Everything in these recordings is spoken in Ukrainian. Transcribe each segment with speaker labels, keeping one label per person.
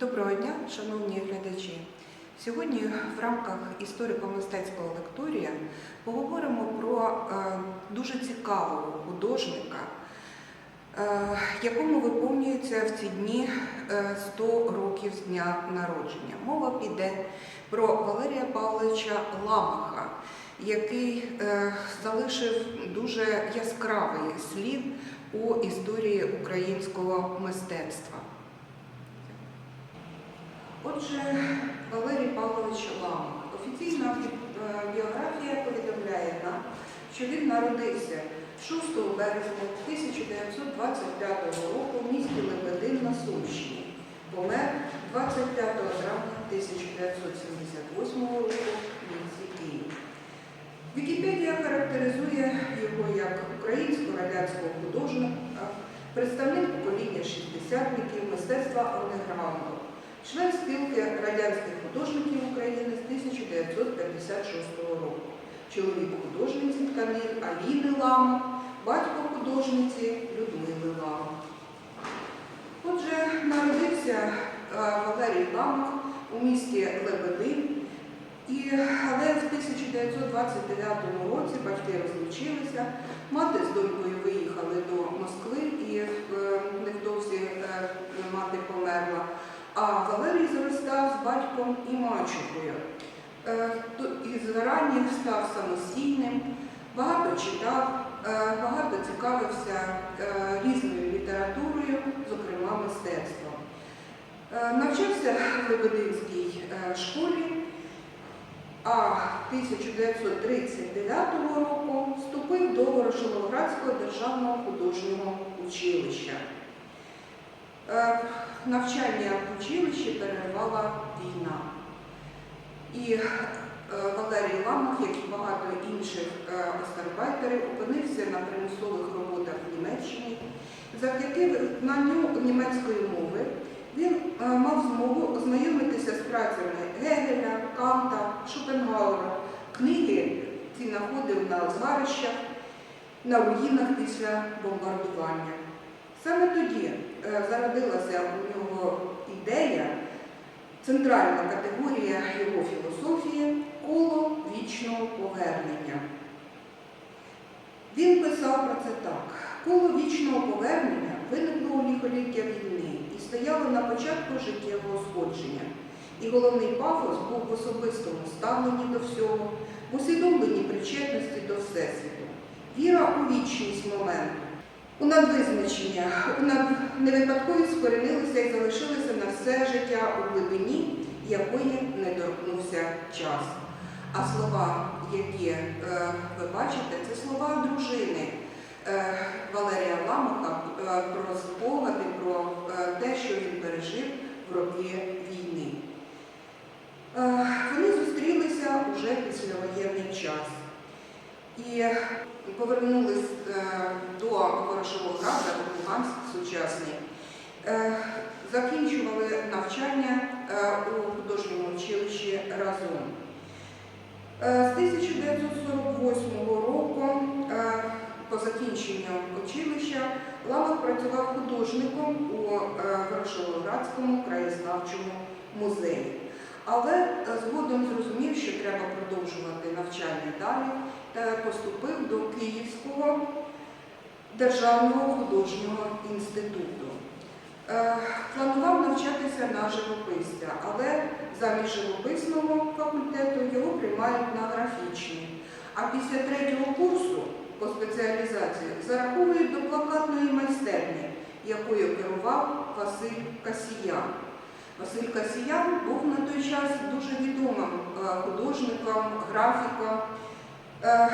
Speaker 1: Доброго дня, шановні глядачі. Сьогодні в рамках історико-мистецького лекторія поговоримо про е, дуже цікавого художника, е, якому виповнюється в ці дні е, 100 років з дня народження. Мова піде про Валерія Павловича Ламаха, який е, залишив дуже яскравий слід у історії українського мистецтва. Отже, Валерій Павлович Ламах. Офіційна е, біографія повідомляє нам, що він народився 6 березня 1925 року в місті Лебедин на Сумщині. Помер 25 травня 1978 року в місті Київ. Вікіпедія характеризує його як українсько-радянського художника, представник покоління шістдесятників мистецтва андеграунду, член спілки радянських художників України з 1956 року, чоловік художниці тканин Аліни Ламах, батько художниці Людмили Ламах. Отже, народився е, Валерій Ламах у місті Лебедин, і, але в 1929 році батьки розлучилися, мати з донькою виїхали до Москви і е, невдовзі е, мати померла. А Валерій зростав з батьком і мачухою. Е, то- І з ранніх став самостійним, багато читав, е, багато цікавився е, різною літературою, зокрема мистецтвом. Навчався в Лебединській школі, а 1939 року вступив до Ворошиловградського державного художнього училища. Е, Навчання в училищі перервала війна. І е, Валерій Ламах, як і багато інших е, остарбайтерів, опинився на примусових роботах в Німеччині. Завдяки знанню німецької мови він мав змогу ознайомитися з працями Гегеля, Канта, Шопенгауера. Книги ці знаходив на згарищах, на руїнах після бомбардування. Саме тоді е, зародилася у нього ідея, центральна категорія його філософії коло вічного повернення. Він писав про це так: коло вічного повернення виникло у ліхоліття війни і стояло на початку життєвого сходження. І головний пафос був в особистому ставленні до всього, в усвідомленні причетності до Всесвіту, віра у вічність моменту, у надвизначення, у невипадковість скоренилися і залишилися на все життя у глибині, якої не торкнувся час. А слова, які е, ви бачите, це слова дружини е, Валерія Ламаха е, про спогади, про е, те, що він пережив в роки війни. Е, вони зустрілися уже післявоєнний час і повернулись е, до Ворошиловграда, в Луганськ сучасний. Е, Закінчували навчання е, у художньому училищі разом. З 1948 року, по закінченню училища, Ламах працював художником у Ворошиловградському краєзнавчому музеї. Але згодом зрозумів, що треба продовжувати навчання далі, та поступив до Київського державного художнього інституту. Е, Планував навчатися на живописця, але замість живописного факультету його приймають на графічний. А після третього курсу по спеціалізації зараховують до плакатної майстерні, якою керував Василь Касіян. Василь Касіян був на той час дуже відомим е, художником, графіком. Е,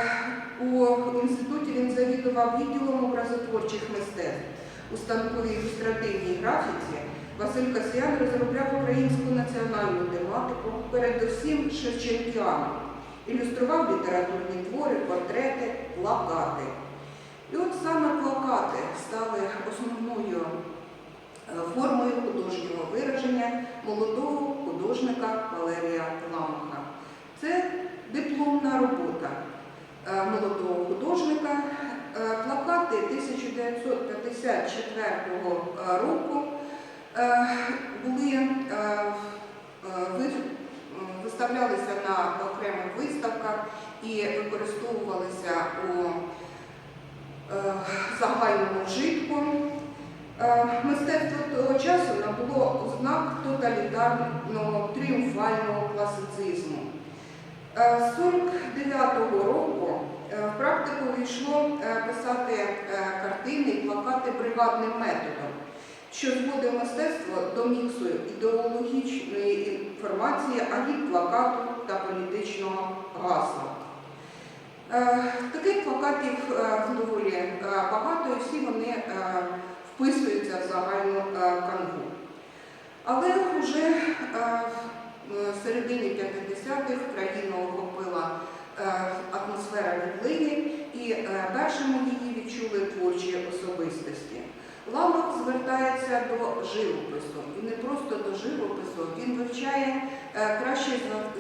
Speaker 1: У інституті він завідував відділом образотворчих мистецтв. У станковій ілюстративній графіці Василь Касіян розробляв українську національну тематику, передусім Шевченкіану. Ілюстрував літературні твори, портрети, плакати. І от саме плакати стали основною е, формою художнього вираження молодого художника Валерія Ламаха. Це дипломна робота Е, молодого художника. Е, плакати 1954 е, року були виставлялися на окремих виставках і використовувалися у загальному вжитку. Мистецтво того часу набуло ознак тоталітарного тріумфального класицизму. Е, З 49-го року е, в практику війшло е, писати е, картини і плакати бригадним методом, що зводить мистецтво до міксу ідеологічної інформації, агіт плакату та політичного гасла. Е, Таких плакатів е, доволі е, багато, і всі вони е, вписуються в загальну е, канву. Але вже е, в середині 50-х країну охопила е, атмосфера відлиги, і е, першими її відчули творчі особистості. Ламах звертається до живопису, і не просто до живопису, він вивчає е, кращі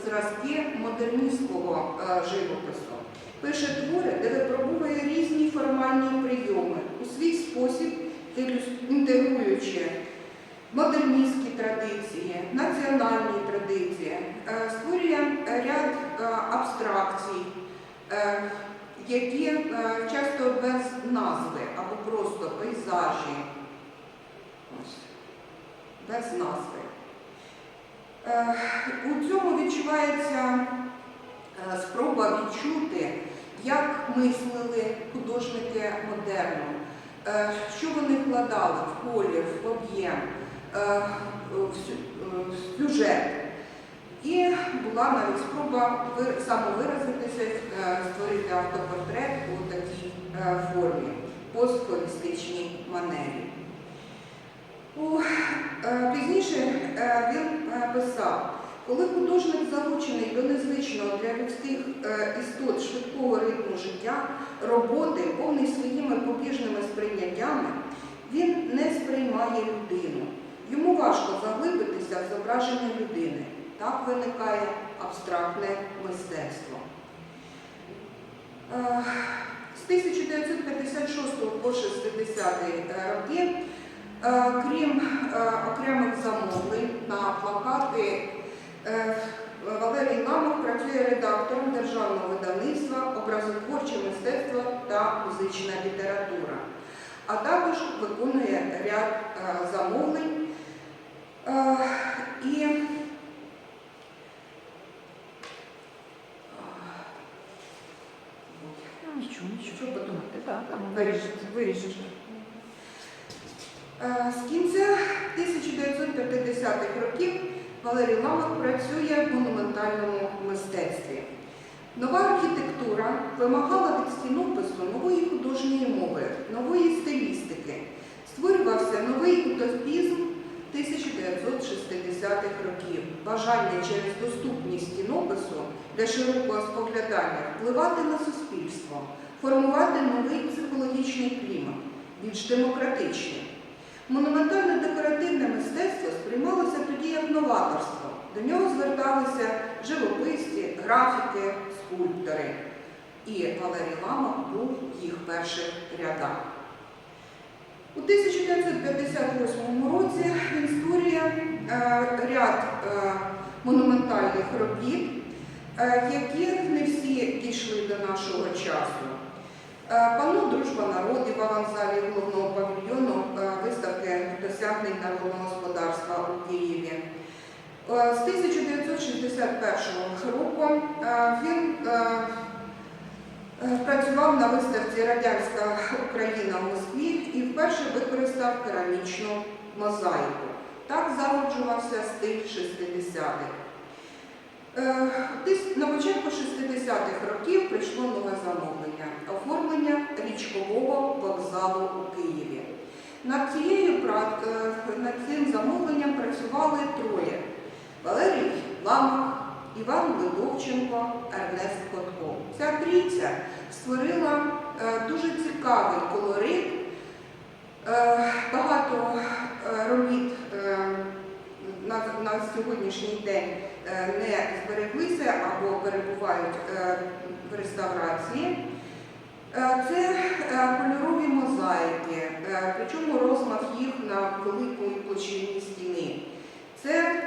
Speaker 1: зразки модерністського е, живопису. Пише твори, де випробовує різні формальні прийоми у свій спосіб, інтегруючи модерністські традиції, національні традиції, е, створює ряд е, абстракцій, е, які е, часто без назви або просто пейзажі. Без назви. Е, У цьому відчувається е, спроба відчути, як мислили художники модерну, е, що вони вкладали в колір, в об'єм, е, е, сюжет. І була навіть спроба самовиразитися, е, створити автопортрет у такій е, формі, постфолістичній манері. У, е, Пізніше е, він е, писав, коли художник залучений до незвичного для людських е, істот швидкого ритму життя, роботи, повний своїми побіжними сприйняттями, він не сприймає людину. Йому важко заглибитися в зображення людини. Так виникає абстрактне мистецтво. Е, З 1956 по 60 роки, е, крім е, окремих замовлень на плакати, Валерій Ламов працює редактором державного видавництва образотворче мистецтво та музична література, а також виконує ряд замовлень. Е, І
Speaker 2: Ну, Нічого, нічого.
Speaker 1: подумати?
Speaker 2: Так, там
Speaker 1: Вирішити. Е, З кінця 1950-х років Валерій Ламах працює в монументальному мистецтві. Нова архітектура вимагала від стінопису нової художньої мови, нової стилістики. Створювався новий утопізм 1960-х років, бажання через доступність стінопису для широкого споглядання впливати на суспільство, формувати новий психологічний клімат, більш демократичний. Монументальне декоративне мистецтво сприймалося тоді як новаторство. До нього зверталися живописці, графіки, скульптори. І Валерій Ламах був їх перших рядах. У 1958 році він створює е, ряд е, монументальних робіт, е, які не всі дійшли до нашого часу. Панно Дружба народів в аванзалі головного павільйону виставки досягнень народного господарства у Києві. З 1961 року він працював на виставці Радянська Україна в Москві і вперше використав керамічну мозаїку. Так зароджувався стиль 60-х. Е, На початку 60-х років прийшло нове замовлення оформлення річкового вокзалу у Києві. Над, цією, е, над цим замовленням працювали троє: Валерій Ламах, Іван Ледовченко, Ернест Котко. Ця трійця створила е, дуже цікавий колорит. Е, Багато е, робіт на, сьогоднішній день не збереглися або перебувають в реставрації. Це кольорові мозаїки, причому розмах їх на великій площині стіни. Це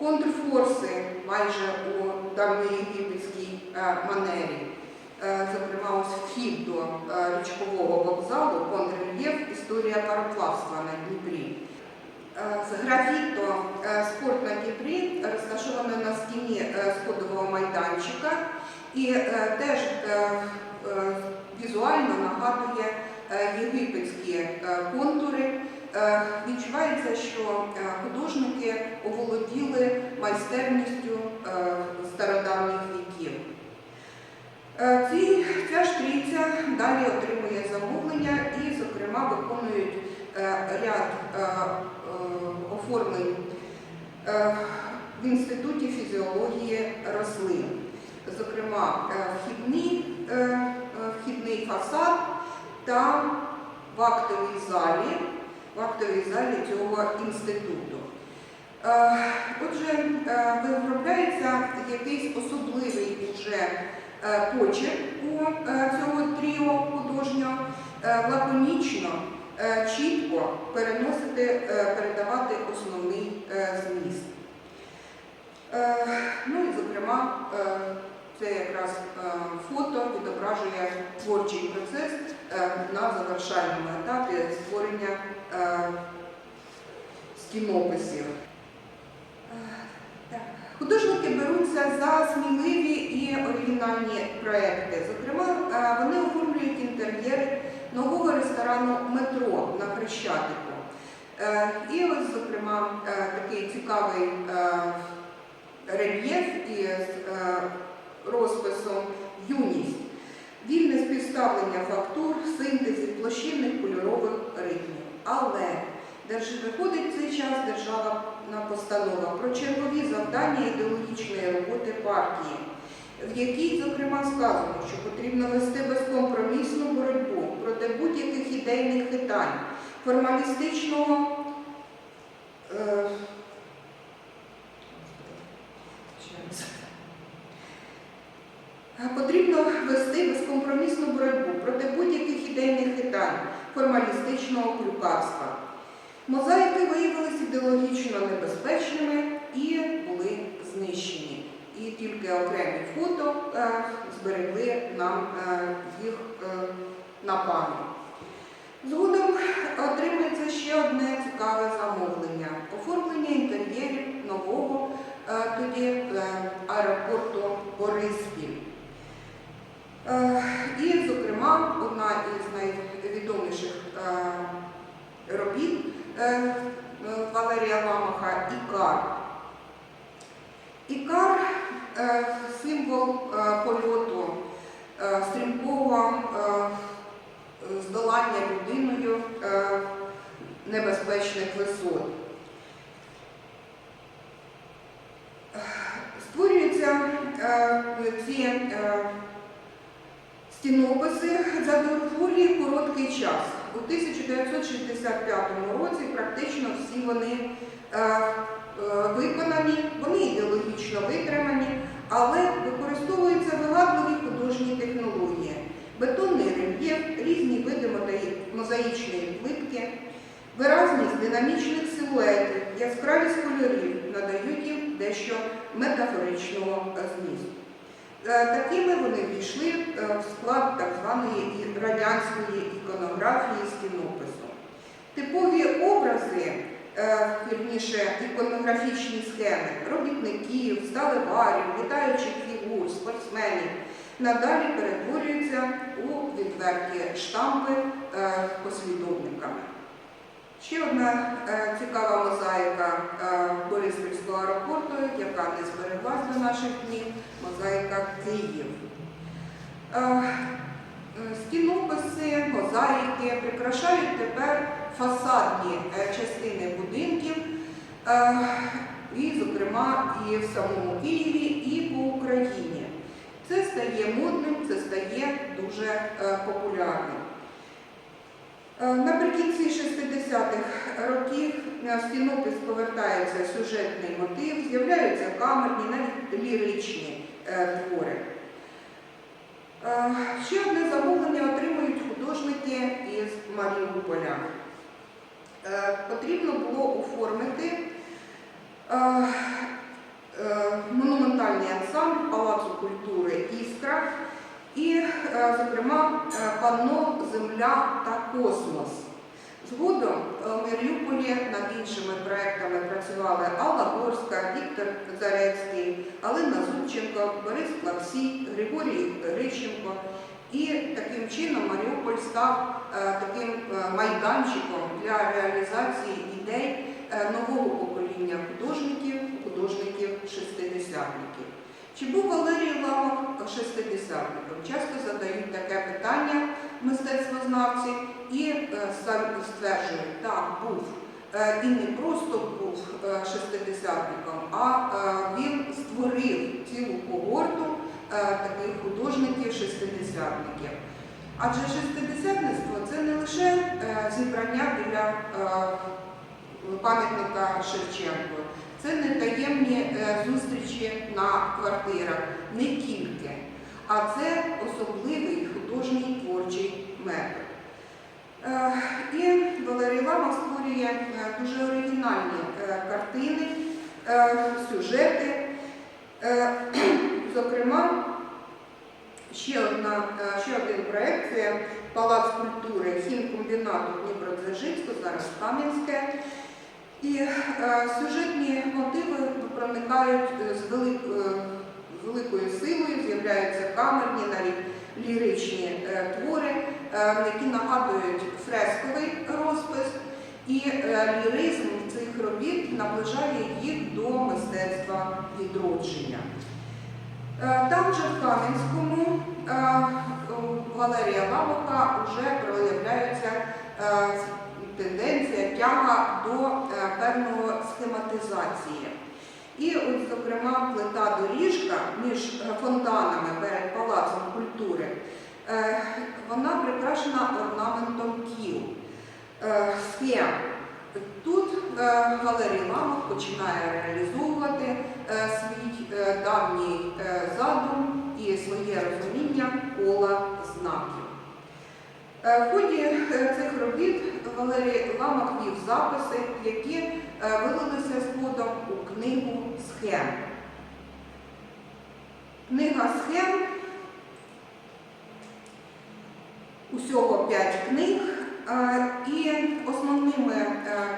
Speaker 1: контрфорси майже у давньоєгипетській е, манері. Е, Зокрема, ось вхід до е, річкового вокзалу, контррельєф, історія пароплавства на Дніпрі. Графіто спорт на Дніпрі розташоване на стіні сходового майданчика і теж візуально нагадує єгипетські контури. Е, Відчувається, що е, художники оволоділи майстерністю е, стародавніх віків. Ці, ця штриця далі отримує замовлення і, зокрема, виконують ряд оформлень в Інституті фізіології рослин. Зокрема, вхідні, е, вхідний фасад та в актовій залі, в актовій залі цього інституту. Е, Отже, е, виробляється якийсь особливий уже е, почерк у цього тріо художнього, е, лаконічно, е, чітко переносити, е, передавати основний е, зміст. Е, Ну і, зокрема, е, це якраз е, фото відображує творчий процес е, на завершальному етапі створення е, стінописів. Е. Художники беруться за сміливі і оригінальні проекти. Зокрема, е, вони оформлюють інтер'єри нового ресторану метро на Хрещатику. І ось, зокрема, такий цікавий рельєф із розписом юність, вільне співставлення фактур, синтезів, площинних кольорових ритмів. Але виходить в цей час державна постанова про чергові завдання ідеологічної роботи партії, в якій, зокрема, сказано, що потрібно вести безкомпромісну боротьбу проти будь-яких ідейних хитань, формалістичного. Е. Потрібно вести безкомпромісну боротьбу проти будь-яких ідейних хитань, формалістичного клюкарства. Мозаїки виявилися ідеологічно небезпечними і були знищені. І тільки окремі фото е, зберегли нам е, їх е, на пам'ять. Згодом отримується ще одне цікаве замовлення оформлення інтер'єрів нового е, тоді е, аеропорту Бориспіль. Е, І, зокрема, одна із найвідоміших е, робіт е, е, Валерія Ламаха Ікар. Ікар е, символ е, польоту е, стрімкого е, здолання людиною е, небезпечних висот. Створюються е, ці е, стінописи за доволі короткий час. У 1965 році практично всі вони е, е, виконані, вони ідеологічно витримані, але використовуються вигадливі художні технології, бетонний рельєф, різні види мозаї- мозаїчної плитки, виразність динамічних силуетів, яскравість кольорів надають їм дещо метафоричного змісту. Е, Такими вони війшли е, в склад так званої радянської іконографії стінопису. Типові образи, е, вірніше іконографічні схеми робітників, сталеварів, літаючих фігур, спортсменів надалі перетворюються у відверті штампи е, послідовниками. Ще одна е, цікава мозаїка е, Бориспільського аеропорту, яка не збереглась до наших днів, мозаїка Київ. Стінописи, мозаїки прикрашають тепер фасадні частини будинків, і, зокрема, і в самому Києві, і по Україні. Це стає модним, це стає дуже е, популярним. Е, Наприкінці 60-х років на стінопис повертається сюжетний мотив, з'являються камерні, навіть ліричні е, твори. Е, Ще одне замовлення отримують художники із Маріуполя. Е, Потрібно було оформити е, е, монументальний ансамбль Палацу культури Іскра і, е, зокрема, е, панно Земля та космос. Згодом е, в Маріуполі над іншими проектами працювали Алла Горська, Віктор Зарецький, Алина Зубченко, Борис Плаксій, Григорій Грищенко. І таким чином Маріуполь став е, таким е, майданчиком для реалізації ідей е, нового покоління художників, художників, художників-шестидесятників. Чи був Валерій Ламок шестидесятником? Часто задають таке питання мистецтвознавці і е, самі стверджують, так, був. Е, І не просто був е, шестидесятником, а він створив цілу когорту таких художників-шестидесятників. Адже шестидесятництво це не лише зібрання біля пам'ятника Шевченку, це не таємні е, зустрічі на квартирах, не тільки, а це особливий художній творчий метод. Е, І Валерій Лама створює е, дуже оригінальні картини, сюжети. Зокрема, ще, одна, ще один проєкт це Палац культури хімкомбінату Дніпродзержинську, зараз Кам'янське. І е, сюжетні мотиви проникають е, з е, великою силою, з'являються камерні, навіть ліричні твори, які нагадують фресковий розпис, і ліризм цих робіт наближає їх до мистецтва відродження. Е, Там в Кам'янському е, Валерія Лавока вже проявляється е, тенденція, тяга до е, певного схематизації. І зокрема, плита доріжка між фонтанами перед Палацом культури, е, вона прикрашена орнаментом кіл, е, схем. Тут е, Валерій Ламов починає реалізовувати е, свій е, давній е, задум і своє розуміння кола знаків. Е, В ході е, цих робіт Валерій Ламах вів записи, які е, вилилися згодом у книгу схем. Книга схем усього 5 книг, і основними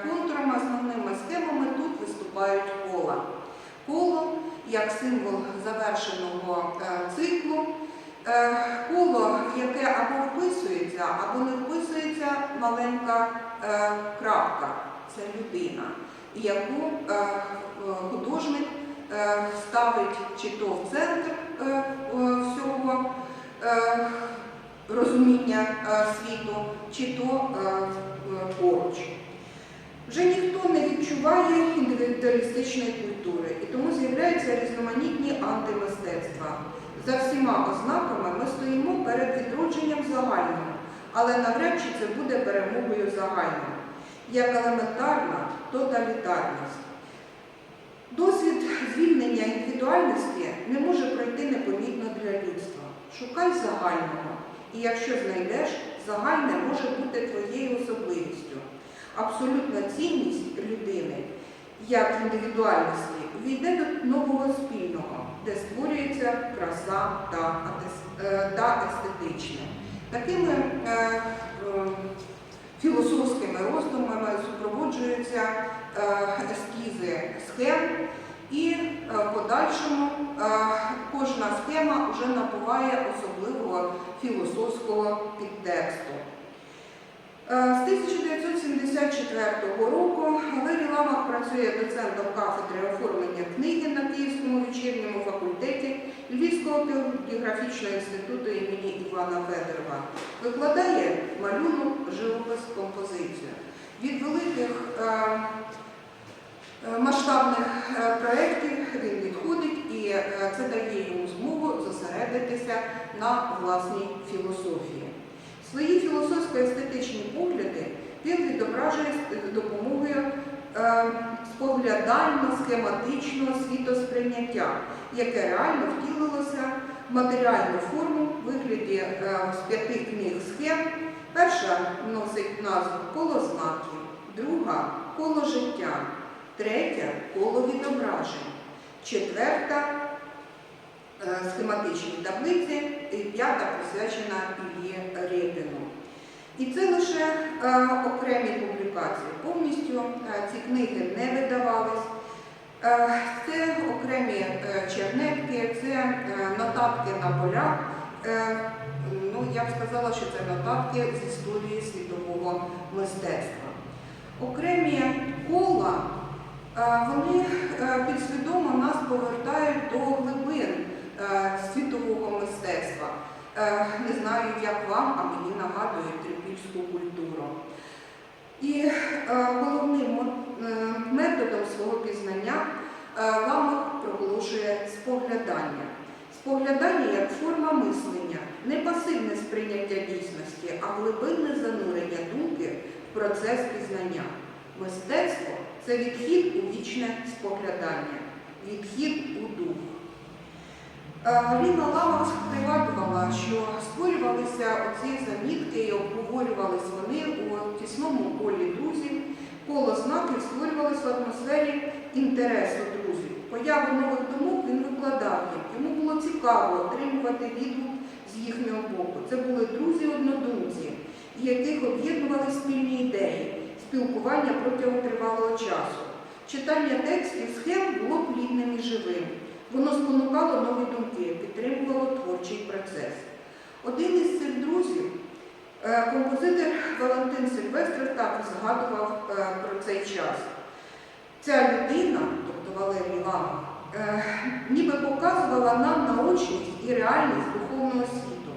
Speaker 1: контурами, основними схемами тут виступають кола. Коло як символ завершеного циклу. Е, Коло, яке або вписується, або не вписується маленька е, крапка, це людина, яку е, художник ставить чи то в центр всього розуміння світу, чи то поруч. Вже ніхто не відчуває індивідуалістичної культури, і тому з'являються різноманітні. За всіма ознаками ми стоїмо перед відродженням загального, але навряд чи це буде перемогою загального, як елементарна тоталітарність. Досвід звільнення індивідуальності не може пройти непомітно для людства. Шукай загального, і якщо знайдеш, загальне може бути твоєю особливістю. Абсолютна цінність людини як індивідуальності війде до нового спільного, де створюється краса та, е, естетичне. Такими е, е, філософськими роздумами супроводжуються ескізи схем, і в подальшому кожна схема вже набуває особливого філософського підтексту. Е, З 1974 року Валерій Ламах працює доцентом кафедри оформлення книги на Київському вечірньому факультеті Львівського географічного інституту імені Івана Федорова. Викладає малюнок, живопис, композицію. Від великих е, е, масштабних проєктів він відходить і це дає йому змогу зосередитися на власній філософії. Свої філософсько-естетичні погляди він відображує з допомогою е, споглядально-схематичного світосприйняття, яке реально втілилося в матеріальну форму в вигляді е, з п'яти книг схем. Перша носить назву коло знаків, друга коло життя, третя коло відображень, четверта е, схематичні таблиці п'ята присвячена Іллі Рєпіну. І це лише е, окремі публікації. Повністю е, ці книги не видавались. Це окремі чернетки, це нотатки на полях. Ну, я б сказала, що це нотатки з історії світового мистецтва. Окремі кола, вони підсвідомо нас повертають до глибин світового мистецтва. Е, Не знаю, як вам, а мені нагадують трипільську культуру. І е, головним е, методом свого пізнання е, ламах проголошує споглядання. Споглядання як форма мислення, не пасивне сприйняття дійсності, а глибинне занурення думки в процес пізнання. Мистецтво це відхід у вічне споглядання, відхід у дух. Е, Ліна Ламах пригадувала, що створювалися оці замітки і обговорювались вони у тісному колі друзів. Коло знаків створювалось в атмосфері інтересу друзів. Появу нових думок він викладав їм. Йому було цікаво отримувати відгук з їхнього боку. Це були друзі-однодумці, яких об'єднували спільні ідеї, спілкування протягом тривалого часу. Читання текстів схем було плідним і живим. Воно спонукало нові думки, підтримувало творчий процес. Один із цих друзів, е, композитор Валентин Сильвестров, так згадував е, про цей час. Ця людина, тобто Валерій Ламах, е, ніби показувала нам наочність і реальність духовного світу.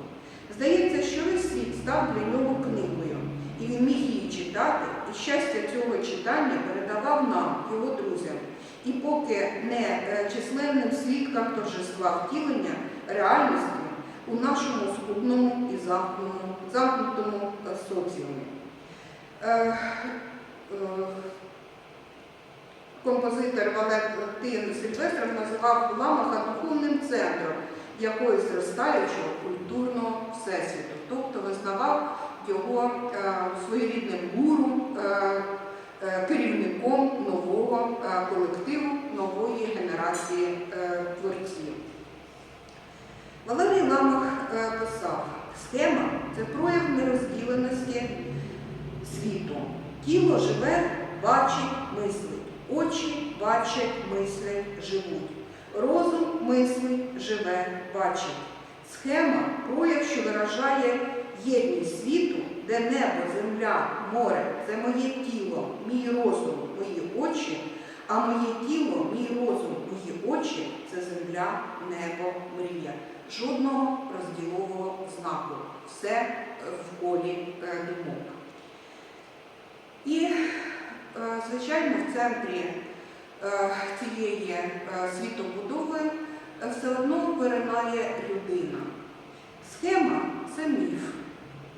Speaker 1: Здається, що весь світ став для нього книгою, і він міг її читати, і щастя цього читання передавав нам, його друзям. І поки не е, численним свідкам торжества втілення реальності у нашому скудному і замкнутому е, соціумі. Е, Композитор Валентин Сильвестров називав Ламаха духовним центром якогось зростаючого культурного всесвіту, тобто визнавав його своєрідним гуру, керівником нового е, колективу, нової генерації е, творців. Валерій Ламах е, писав, схема це прояв нерозділеності світу. Тіло живе, бачить, мислить. Очі бачать, мислять, живуть. Розум мислить, живе, бачить. Схема прояв, що виражає єдність світу, де небо, земля, море це моє тіло, мій розум, мої очі, а моє тіло, мій розум, мої очі це земля, небо, мрія. Жодного розділового знаку. Все е, в колі е, думок. І, е, звичайно, в центрі цієї світобудови все одно виринає людина. Схема це міф,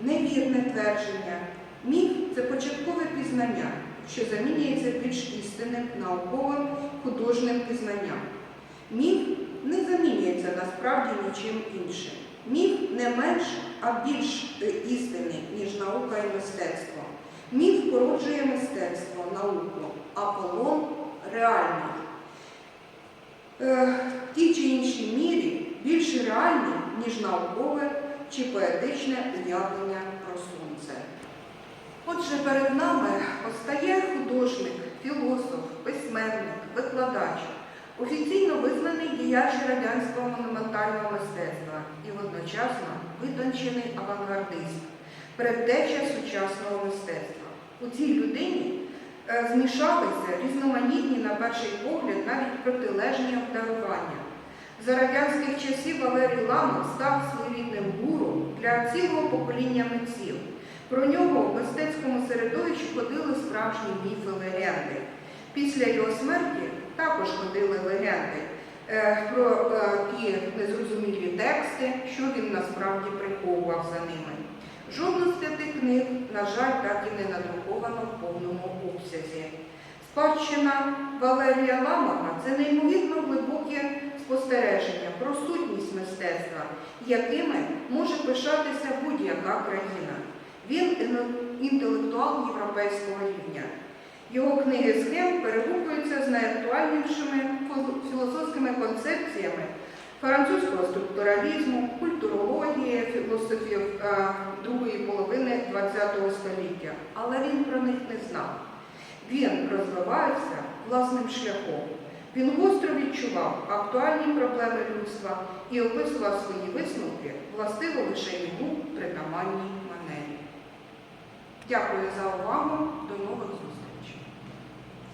Speaker 1: невірне твердження. Міф це початкове пізнання, що замінюється більш істинним, науковим, художнім пізнанням. Міф не замінюється насправді нічим іншим. Міф не менш, а більш е, істинний, ніж наука і мистецтво. Міф породжує мистецтво, науку, а полон реальний. Е, в тій чи іншій мірі більш реальний, ніж наукове чи поетичне уявлення про сонце. Отже, перед нами постає художник, філософ, письменник, викладач, офіційно визнаний діяч радянського монументального мистецтва і водночасно витончений авангардист, предтеча сучасного мистецтва. У цій людині е, змішалися різноманітні, на перший погляд, навіть протилежні обдарування. За радянських часів Валерій Ламах став своєрідним гуру для цілого покоління митців. Про нього в мистецькому середовищі ходили справжні міфи легенди. Після його смерті також ходили легенди е, про е, ті незрозумілі тексти, що він насправді приховував за ними. Жодну з п'яти книг, на жаль, так і не надруковано в повному обсязі. Спадщина Валерія Ламаха це неймовірно глибоке спостереження про сутність мистецтва, якими може пишатися будь-яка країна. Він інтелектуал європейського рівня. Його книги схем перегукуються з найактуальнішими філософськими концепціями французького структуралізму, культурології, філософів е, другої половини ХХ століття, але він про них не знав. Він розвивався власним шляхом. Він гостро відчував актуальні проблеми людства і описував свої висновки властиво лише йому притаманній манері. Дякую за увагу. До нових зустрічей.